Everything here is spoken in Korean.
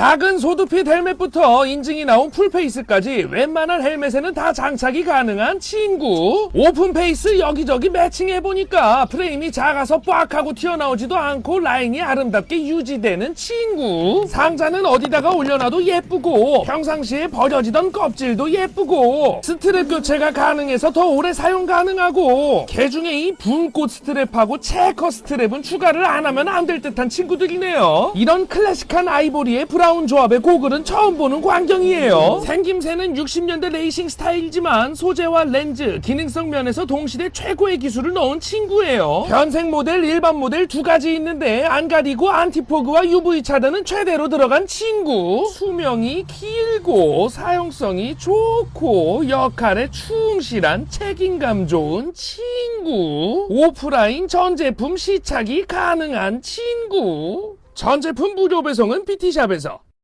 작은 소두핏 헬멧부터 인증이 나온 풀페이스까지 웬만한 헬멧에는 다 장착이 가능한 친구. 오픈페이스 여기저기 매칭해보니까 프레임이 작아서 빡 하고 튀어나오지도 않고 라인이 아름답게 유지되는 친구. 상자는 어디다가 올려놔도 예쁘고 평상시에 버려지던 껍질도 예쁘고 스트랩 교체가 가능해서 더 오래 사용 가능하고 개중에 이 분꽃 스트랩하고 체커 스트랩은 추가를 안 하면 안 될 듯한 친구들이네요. 이런 클래식한 아이보리의 브라 운 조합의 고글은 처음 보는 광경이에요. 생김새는 60년대 레이싱 스타일이지만 소재와 렌즈, 기능성 면에서 동시대 최고의 기술을 넣은 친구예요. 현생 모델, 일반 모델 두 가지 있는데 안 가리고 안티포그와 UV 차단은 최대로 들어간 친구. 수명이 길고 사용성이 좋고 역할에 충실한 책임감 좋은 친구. 오프라인 전 제품 시착이 가능한 친구. 전 제품 무료 배송은 PT샵에서